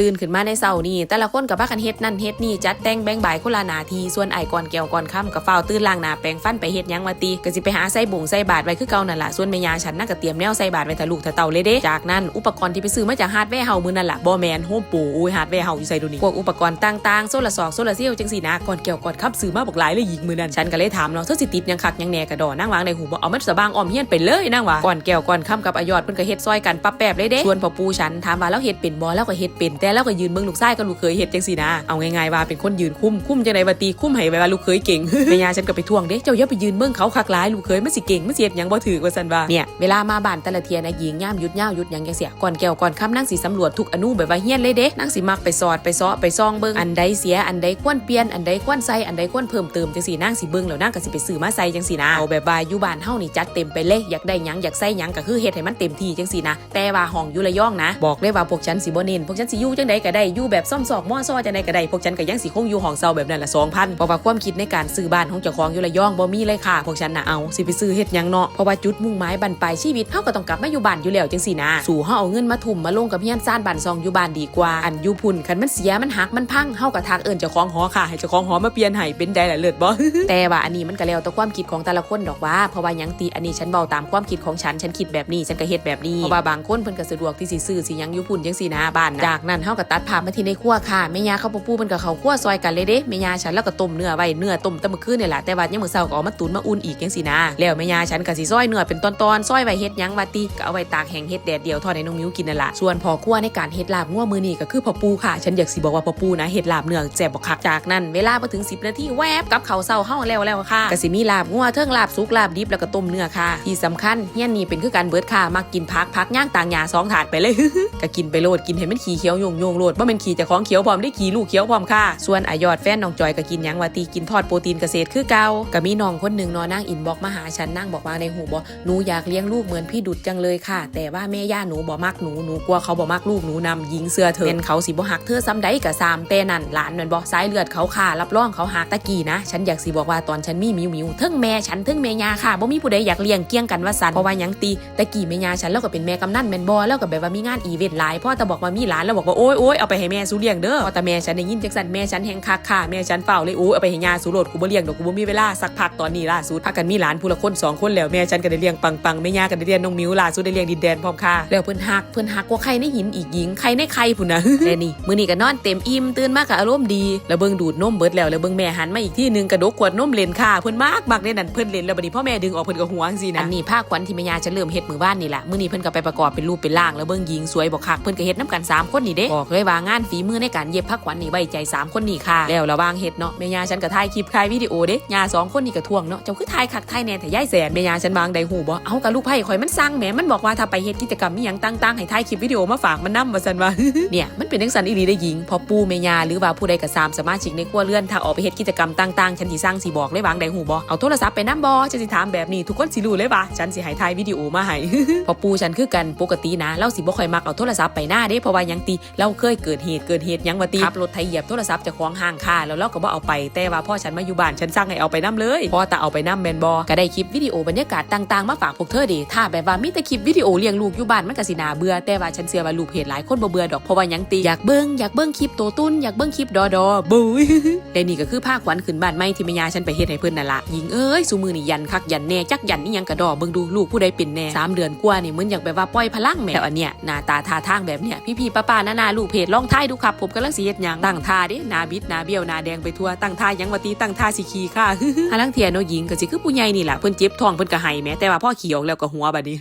ตื่นขึ้นมาในเช้านี่แต่ละคนกับพากันเฮ็ดนั่นเฮ็ดนี่จัดแต่งแบ่งบ่ายคนละนาทีส่วนไอ้ก่อนแก้วก่อนค่ำกับเฝ้าตื่นล้างหนาแปรงฟันไปเฮ็ดยังมาตีก็สิไปหาใส่บุงใส่บาทไว้คือเก่านั่นล่ะส่วนแม่ยาฉันน่ะก็เตรียมแนวใส่บาทไว้ถ้าลูกถ้าเต่าเลยเด้จากนั้นอุปกรณ์ที่ไปซื้อมาจากฮาร์ดแวร์เฮามือนั่นล่ะบ่แมนโฮมปูอุ้ยฮาร์ดแวร์เฮาอยู่ใส่ดูนี่พวกอุปกรณ์ต่างๆโซลาร์ซอกโซลาร์เซลล์จังซี่นะก่อนแก้วก่อนค่ำซื้อมาบักหลายเลยหญิงมือนั้นฉันก็เลยถามเนาะเธอสิติดยังคักยังแหน่กระดอนั่งวางในหูบ่เอามันสะบางออมเฮียนไปเลยนั่งว่าก่อนแก้วก่อนค่ำกับอยอดเพิ่นก็เฮ็ดซอยกันปั๊บแป๊บเลยเด้ส่วนพ่อปูฉันถามว่าแล้วเฮ็ดเป็นบ่แล้วก็เฮ็ดเป็นแต่แล้วก็ยืนเบิ่งลูกชายกับลูกเขยเฮ็ดจังซี่นะ เอาง่ายๆว่าเป็นคนยืนคุ้มคุ้มจังไดว่าตีคุ้มให้ไว้ว่าลูกเขยเก่งแม่ยาฉันก็ไปทวงเด้เจ้าอย่าไปยืนเบิ่งเขาคักหลายลูกเขยมันสิเก่งมันสิเฮ็ดหยังบ่ถือว่าซั่นว่าเนี่ยเวลามาบ้านแต่ละเทียนะหญิงย่ามยุดย่าวยุดยังจังเสียก่อนแก้วก่อนค่ำนั่งสิสำรวจทุกอนุแบบว่าเฮี้ยนเลยเด้นั่งสิมักไปสอดไปซ้อไปซองเบิ่งอันใดเสียอันใดควรเปลี่ยนอันใดควรใส่อันใดควรเพิ่มเติมจังซี่นั่งสิเบิ่งแล้วนั่งก็สิไปซื้อมาใส่จังซี่นะเอาแบบว่าอยู่บ้านเฮานี่จัดเต็มไปเลยอยากได้หยังอยากใส่หยังก็คือเฮ็ดให้มันเต็มที่จังซี่นะแต่ว่าห้องอยู่ระยองนะ บอกเลยว่าพวกฉันสิบ่เน้นพวกฉันสิอยู่จังใดก็ได้อยู่แบบซ่อมซอกม่อซอจังใดก็ได้พวกฉันก็ยังสิคงอยู่ห้องเซาแบบนั้นละ2,000เพราะว่าความคิดในการซื้อบ้านของเจ้าของอยู่ระยองบ่มีเลยค่ะพวกฉันน่ะเอาสิไปซื้อเฮ็ดยังเนาะเพราะว่าจุดมุ่งหมายบันปลายชีวิตเฮาก็ต้องกลับมาอยู่บ้านอยู่แล้วจังซี่นะสู่เฮาเอาเงินมาทุ่มมาลงกับเฮียนซ่านบ้านซองอยู่บ้านดีกว่าอันอยู่พุ่นคันมันเสียมันหักมันพังเฮาก็ทักเอิ้นเจ้าของหอค่ะให้เจ้าของหอมาเปลี่ยนให้เป็นได้ล่ะเลิศบ่แต่ว่าอันนี้มันก็แล้วแต่ความคิดของแต่ละคนดอกว่าเพราะว่ายังตีอันนี้ฉันเบาตามความคิดของฉันฉันคิดแบบนี้ฉันก็เฮ็ดแบบนี้เพราะว่าบางคนเพิ่นก็สะดวกที่สิซื้อสิยังอยู่พุ่นจังซี่นะบ้านจากนั้นเฮาก็ตัดภามาที่ในครัวค่ะแม่ยาเขาปปูเพิ่นก็เขาครัวซอยกันเลยเด้แม่ยาฉันแล้วก็ต้มเนื้อไว้เนื้อต้มตะมื้อคืนนี่แหละแต่ว่ายังมื้อเช้าก็เอามาตุนมาอุ่นอีกจังซี่นะแล้วแม่ยาฉันก็สิซอยเนื้อเป็นตอนๆซอยไว้เฮ็ดหยังว่าติก็เอาไว้ตากแห้งเฮ็ดแดดเดียวทอดให้น้องมิ้วกินนั่นล่ะส่วนพอครัวในการเฮ็ดลาบงัวมื้อนี้ก็คือพ่อปูค่ะ ฉันอยากสิบอกว่าพ่อปูนะเฮ็ดลาบเนื้อแซ่บบักคักจากนั้นเวลาบ่ถึง 10 นาทีแวบกับเขาเช้าเฮาแล้วแล้วค่ะก็สิมีลาบงัวเทิงลาบสุกลาบดิบแล้วก็ต้มเนื้อค่ะ ที่สำคัญเฮียนนี่เป็นคือการเบิดค่ะมักกินผักผักย่างต่างหญ้าสองถาดไปเลยก็กินไปโลดกินให้มันขี้เขียวโยงโยงโลดบ่แม่นขี้เจ้าของเขียวพร้อมได้ขี้ลูกเขียวพร้อมค่ะ ส่วนอายอดแฟนน้องจอยก็กินยังว่าตีกินทอดโปรตีนเกษตรคือเก่าก็มีน้องคนหนึ่งนอนนั่งอินบอกมาหาฉันนั่งบอกว่าในหูบ่หนูอยากเลี้ยงลูกเหมือนพี่ดุดจังเลยค่ะ แต่ว่าแม่ย่าหนูบ่มักหนูหนูกลัวเขาบ่มักลูกหนูนำยิงเสื้อเธอเป็นเขาสิบ่หักเธอซ้ำใดก็ซามแต่นั่นหลานนันบ่สายเลือดเขาค่ะรับรองเขาหักตะกี้นะ ฉันอยากสิบอกว่าตอนฉันมีมิวมิวเทิงแม่ฉันเทิงแม่ย่าค่ะบ่มีผู้ใดอยากเลี้ยงเกี้ยงกันว่าสันเพราะว่ายังตีตะกี้แม่ย่าฉันแล้วก็เป็นแม่กำนันแมนบ่แล้วก็แบบว่ามีงานอีเวนต์หลายพ่อแต่บอกว่ามีหลานแล้วบอกว่าโอ๊ยโอ๊ยเอาไปให้แม่สูเลี้ยงเด้อแต่แม่ฉันได้ยินจังสันแม่ฉันแหงคักค่ะแม่ฉันเฝ้าเลยโอ้ยเอาไปให้ยาสูโลดกูบ่เลี้ยงดอกกูบ่มีเวลาสักพักตอนนี้ล่าสุดพักกันมีหลานผู้ละคนสองคนแล้วแม่ฉันก็ได้เลี้ยงปังปังแม่ย่าก็ได้เลี้ยงน้องมิวล่าสุดได้เลี้ยงดินแดนพร้อมค่ะแล้วเพิ่นฮักเพิ่นฮักกว่าใครในหินอีกหญิงใครในใครพุ่นนะแต่นี่มื้อนี้ก็นอนเต็มอิ่มตื่นมากก็อารมณ์ดีแล้วเบิ่งดูดนมเบิดแล้วแล้วเบิ่งแม่หันมาอีกที่นึงกระดกขวดนมเล่นค่ะเพิ่นมากมากในนั้นเพิ่นเล่นแล้วบัดนี้พ่อแม่ดึงออกเพิ่นก็หัวจังซี่นะอันนี้ภาคขวัญที่แม่ย่าจะเริ่มเฮ็ดมื้อบ้านนี่แหละมื้อนี้เพิ่นก็ไปประกอบเป็นรูปเป็นร่างแล้วเบิ่งหญิงสวยบอกคักเพิ่นก็เฮ็ดนำกันสามคนนี่เด้บอกเลยว่างานฝีมือในการเย็บภาขวัญนี่ไว้ใจสามคนนี่ค่ะ แล้วระวางเฮ็ดเนาะแม่ยาฉันก็ถ่ายคลิปถ่ายวิดีโอเด้ยาสองคนนี่ก็ทวงเนาะเจ้าคือถ่ายคักถ่ายแน่แต่ยายแสนแม่ยาฉันวางได้หูบ่เอากับลูกไผ่ข่อยมันสั่งแหมมันบอกว่าถ้าไปเฮ็ดกิจกรรมมีหยังต่างๆให้ถ่ายคลิปวิดีโอมาฝากมันนำว่าซั่นว่าเนี่ยมันเป็นจังซั่นอีหลีได้หญิงพอปู่แม่ยาหรือว่าผู้ใดก็ตามสมาชิกในครัวเรือนถ้าออกไปเฮ็ดกิจกรรมต่างๆฉันสิสั่งสิบอกเลยวางได้หูบ่เอาโทรศัพท์ไปนํบ่ฉันสิถามแบบนี้ทุกคนสิรู้เลยว่าฉันสิให้ถ่ายวิดีโอมาให้พอปู่ฉันคือกันปกตินะเราสิบ่ค่อยมักเอาโทรศัพท์ไปหน้าเด้เพราะว่ายังติเราเคยเกิดเหตุเกิดเหตุหยังว่าติขับรถไถเหยียบโทรศัพท์เจะคล้าของห้างค่าแล้วเราก็บ่เอาไปแต่ว่าพ่อฉันมาอยู่บ้านฉันสั่งให้เอาไปนํเลยพอแต่เอาไปนํแม่นบ่ก็ได้คลิปวิดีโอบรรยากาศต่างๆมาฝากพวกเธอเดิถ้าแบบว่ามีแต่คลิปวิดีโอเลี้ยงลูกอยู่บ้านมันก็สิน่าเบื่อแต่ว่าฉันเชื่อว่าลูกเพจหลายคนบ่เบื่อดอกเพราะว่าหยังติอยากเบิ่งอยากเบิ่งคลิปโตตุ้นอยากเบิ่งคลิปดอดอบุยและนี่ก็คือภาคขวัญขึ้นบ้านใหม่ที่แม่ยาฉันไปเฮ็ดให้เพิ่นนั่นละหญิงเอ้ยสูมือนี่ยันคักยันแน่จักยันนี่ยังกระดอเบิ่งดูลูกผู้ใดเป็นแน่สามเดือนกว่านี่เหมือนอยากแบบว่าปล่อยพลังแหม่แล้วอันเนี้ยหน้าตาท่าทางแบบเนี้ยพี่ๆป้าๆน้าๆลูกเพจล่องท้ายดูครับ ผมกำลังสีเฮ็ดหยังตั้งท่าเด้หน้าบิดหน้าเบี้ยวหน้าแดงไปทั่วตั้งท่ายังว่าตีตั้งท่าสิขี่ค่ะหาลังเทียเนาะหญิงก็สิคือผู้ใหญ่นี่แหละเพิ่นเจ็บท้องเพิ่นก็ให้แม้แต่ว่าพ่อขี่ออกแล้วก็หัวบัดนี้